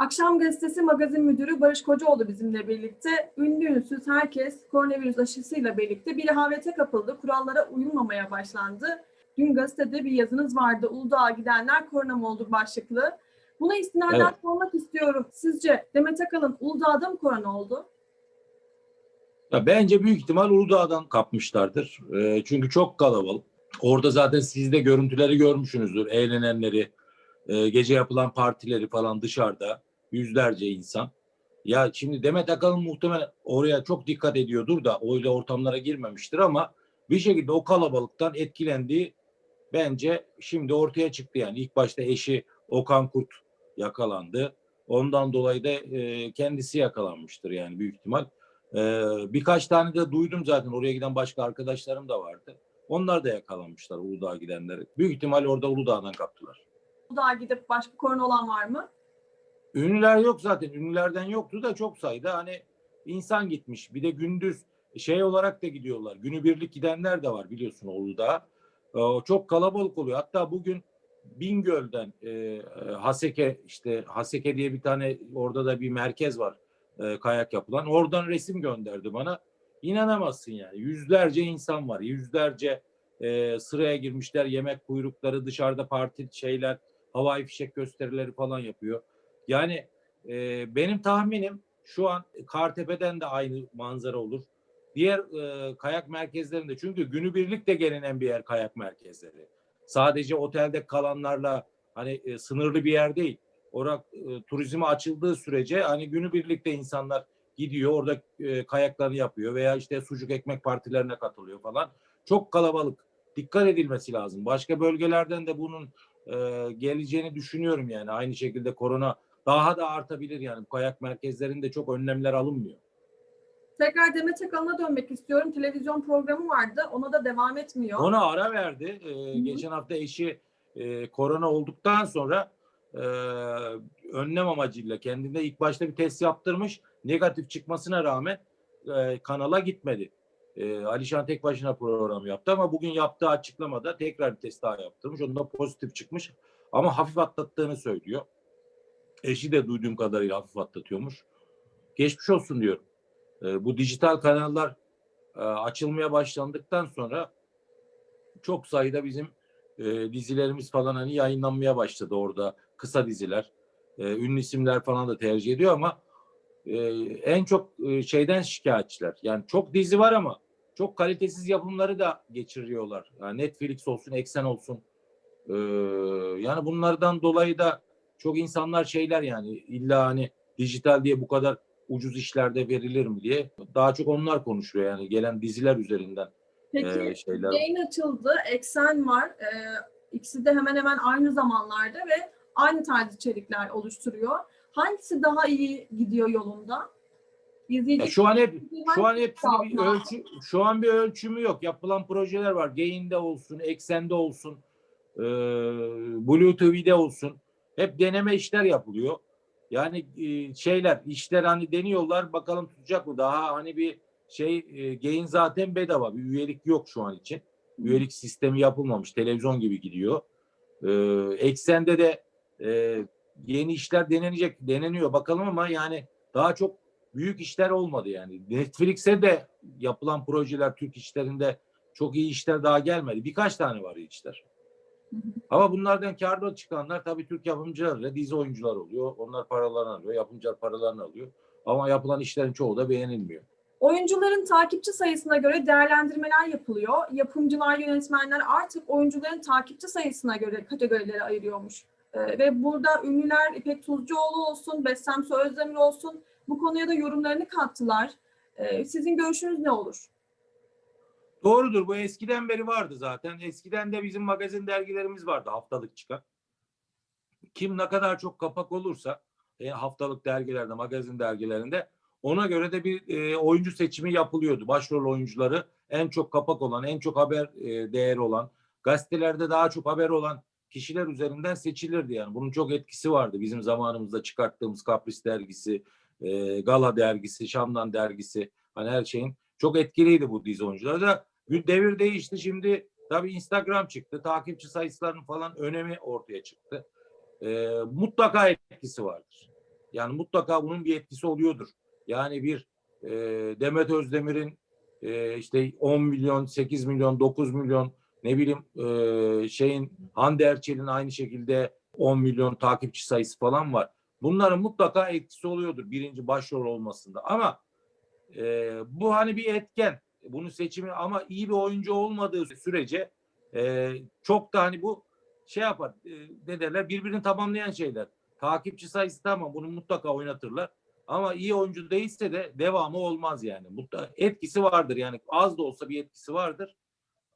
Akşam Gazetesi magazin müdürü Barış Kocaoğlu bizimle birlikte. Ünlü ünsüz herkes koronavirüs aşısıyla birlikte bir rehavete kapıldı. Kurallara uyulmamaya başlandı. Dün gazetede bir yazınız vardı. Uludağ'a gidenler korona mı olur başlıklı. Buna istinaden Evet. sormak istiyorum. Sizce Demet Akalın Uludağ'da mı korona oldu? Ya bence büyük ihtimal Uludağ'dan kapmışlardır. Ee, çünkü çok kalabalık. Orada zaten siz de görüntüleri görmüşsünüzdür. Eğlenenleri, e, gece yapılan partileri falan dışarıda yüzlerce insan. Ya şimdi Demet Akalın muhtemelen oraya çok dikkat ediyordur da öyle ortamlara girmemiştir ama bir şekilde o kalabalıktan etkilendiği bence şimdi ortaya çıktı yani. ilk başta eşi Okan Kurt yakalandı. Ondan dolayı da e, kendisi yakalanmıştır yani büyük ihtimal. Ee, birkaç tane de duydum zaten oraya giden başka arkadaşlarım da vardı. Onlar da yakalanmışlar Uludağ'a gidenleri. Büyük ihtimal orada Uludağ'dan kaptılar. Uludağ'a gidip başka korona olan var mı? Ünlüler yok zaten. Ünlülerden yoktu da çok sayıda hani insan gitmiş. Bir de gündüz şey olarak da gidiyorlar. Günübirlik gidenler de var biliyorsun Uludağ'a. Ee, çok kalabalık oluyor. Hatta bugün Bingöl'den e, e, Haseke işte Haseke diye bir tane orada da bir merkez var e, kayak yapılan. Oradan resim gönderdi bana. İnanamazsın yani. Yüzlerce insan var. Yüzlerce e, sıraya girmişler. Yemek kuyrukları dışarıda parti şeyler havai fişek gösterileri falan yapıyor. Yani e, benim tahminim şu an Kartepe'den de aynı manzara olur. Diğer e, kayak merkezlerinde çünkü günübirlik de gelinen bir yer kayak merkezleri. Sadece otelde kalanlarla hani e, sınırlı bir yer değil. Orada e, turizme açıldığı sürece hani günübirlikte insanlar gidiyor orada e, kayaklarını yapıyor veya işte sucuk ekmek partilerine katılıyor falan. Çok kalabalık. Dikkat edilmesi lazım. Başka bölgelerden de bunun e, geleceğini düşünüyorum yani. Aynı şekilde korona daha da artabilir yani. Kayak merkezlerinde çok önlemler alınmıyor. Tekrar Demet Akalın'a dönmek istiyorum. Televizyon programı vardı. Ona da devam etmiyor. Ona ara verdi. Ee, hı. geçen hafta eşi e, korona olduktan sonra e, önlem amacıyla kendinde ilk başta bir test yaptırmış. Negatif çıkmasına rağmen e, kanala gitmedi. E, Alişan tek başına program yaptı ama bugün yaptığı açıklamada tekrar bir test daha yaptırmış. Onda pozitif çıkmış ama hafif atlattığını söylüyor. Eşi de duyduğum kadarıyla hafif atlatıyormuş. Geçmiş olsun diyorum. E, bu dijital kanallar e, açılmaya başlandıktan sonra çok sayıda bizim e, dizilerimiz falan hani yayınlanmaya başladı orada kısa diziler. E, ünlü isimler falan da tercih ediyor ama e, en çok e, şeyden şikayetçiler. Yani çok dizi var ama çok kalitesiz yapımları da geçiriyorlar. Yani Netflix olsun, Eksen olsun. E, yani bunlardan dolayı da çok insanlar şeyler yani illa hani dijital diye bu kadar ucuz işlerde verilir mi diye daha çok onlar konuşuyor yani gelen diziler üzerinden Peki e, şeyler. yayın açıldı. Eksen var. Ee, ikisi de hemen hemen aynı zamanlarda ve aynı tarz içerikler oluşturuyor. Hangisi daha iyi gidiyor yolunda? İzleyici Ya şu an hep şu an hepsini bir ölçü şu an bir ölçümü yok. Yapılan projeler var. Gain'de olsun, Eksen'de olsun, e, Blue TV'de olsun. Hep deneme işler yapılıyor. Yani e, şeyler, işler hani deniyorlar. Bakalım tutacak mı? Daha hani bir şey e, Gain zaten bedava. Bir üyelik yok şu an için. Üyelik sistemi yapılmamış. Televizyon gibi gidiyor. E, Eksen'de de e, yeni işler denenecek, deneniyor. Bakalım ama yani daha çok büyük işler olmadı yani. Netflix'e de yapılan projeler Türk işlerinde çok iyi işler daha gelmedi. Birkaç tane var iyi işler. Hı hı. Ama bunlardan karlı çıkanlar tabii Türk yapımcılarıyla dizi oyuncular oluyor. Onlar paralarını alıyor, yapımcılar paralarını alıyor. Ama yapılan işlerin çoğu da beğenilmiyor. Oyuncuların takipçi sayısına göre değerlendirmeler yapılıyor. Yapımcılar, yönetmenler artık oyuncuların takipçi sayısına göre kategorilere ayırıyormuş. Ee, ve burada ünlüler İpek Tuzcuoğlu olsun, Bessem Sözdemir olsun bu konuya da yorumlarını kattılar. Ee, sizin görüşünüz ne olur? Doğrudur. Bu eskiden beri vardı zaten. Eskiden de bizim magazin dergilerimiz vardı haftalık çıkan. Kim ne kadar çok kapak olursa e, haftalık dergilerde, magazin dergilerinde ona göre de bir e, oyuncu seçimi yapılıyordu. Başrol oyuncuları en çok kapak olan, en çok haber e, değeri olan, gazetelerde daha çok haber olan kişiler üzerinden seçilirdi yani. Bunun çok etkisi vardı. Bizim zamanımızda çıkarttığımız Kapris dergisi, e, Gala dergisi, Şam'dan dergisi hani her şeyin çok etkiliydi bu dizi oyuncuları da. Devir değişti şimdi tabii Instagram çıktı. Takipçi sayılarının falan önemi ortaya çıktı. E, mutlaka etkisi vardır. Yani mutlaka bunun bir etkisi oluyordur. Yani bir e, Demet Özdemir'in e, işte 10 milyon, 8 milyon, 9 milyon ne bileyim e, şeyin Hande Erçel'in aynı şekilde 10 milyon takipçi sayısı falan var. Bunların mutlaka etkisi oluyordur birinci başrol olmasında. Ama e, bu hani bir etken. Bunun seçimi ama iyi bir oyuncu olmadığı sürece e, çok da hani bu şey yapar e, ne derler birbirini tamamlayan şeyler. Takipçi sayısı tamam bunu mutlaka oynatırlar. Ama iyi oyuncu değilse de devamı olmaz yani. Mutlaka etkisi vardır yani az da olsa bir etkisi vardır.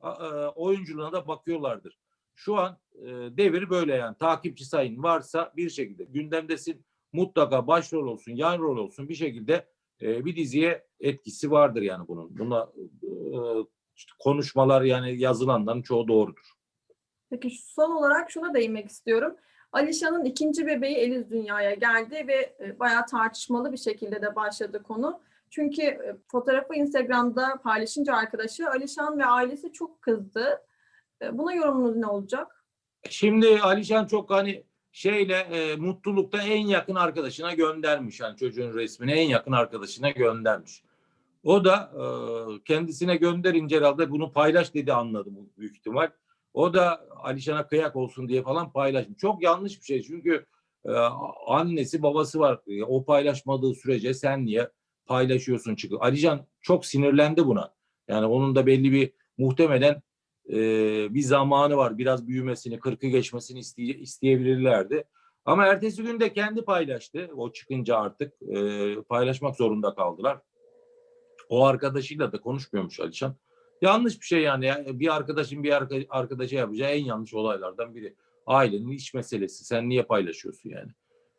E, oyunculuğuna da bakıyorlardır. Şu an e, devir böyle yani. Takipçi sayın varsa bir şekilde gündemdesin mutlaka başrol olsun, yan rol olsun bir şekilde e, bir diziye etkisi vardır yani bunun. Buna e, işte konuşmalar yani yazılanların çoğu doğrudur. Peki son olarak şuna değinmek istiyorum. Alişan'ın ikinci bebeği Eliz dünyaya geldi ve e, bayağı tartışmalı bir şekilde de başladı konu. Çünkü e, fotoğrafı Instagram'da paylaşınca arkadaşı Alişan ve ailesi çok kızdı. Buna yorumunuz ne olacak? Şimdi Alişan çok hani şeyle e, mutlulukta en yakın arkadaşına göndermiş. Yani çocuğun resmini en yakın arkadaşına göndermiş. O da e, kendisine gönderince herhalde bunu paylaş dedi anladım büyük ihtimal. O da Alişan'a kıyak olsun diye falan paylaşmış. Çok yanlış bir şey çünkü e, annesi babası var. E, o paylaşmadığı sürece sen niye paylaşıyorsun çıkıyor. Alişan çok sinirlendi buna. Yani onun da belli bir muhtemelen e, bir zamanı var. Biraz büyümesini, 40'ı geçmesini isteye, isteyebilirlerdi. Ama ertesi gün de kendi paylaştı. O çıkınca artık e, paylaşmak zorunda kaldılar. O arkadaşıyla da konuşmuyormuş Alişan. Yanlış bir şey yani. Ya. Bir arkadaşın bir arka- arkadaşa yapacağı en yanlış olaylardan biri. Ailenin iş meselesi. Sen niye paylaşıyorsun yani?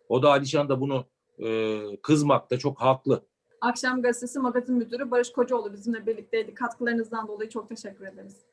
O da Alişan da bunu e, kızmakta çok haklı. Akşam Gazetesi magazin müdürü Barış Kocaoğlu bizimle birlikteydi. Katkılarınızdan dolayı çok teşekkür ederiz.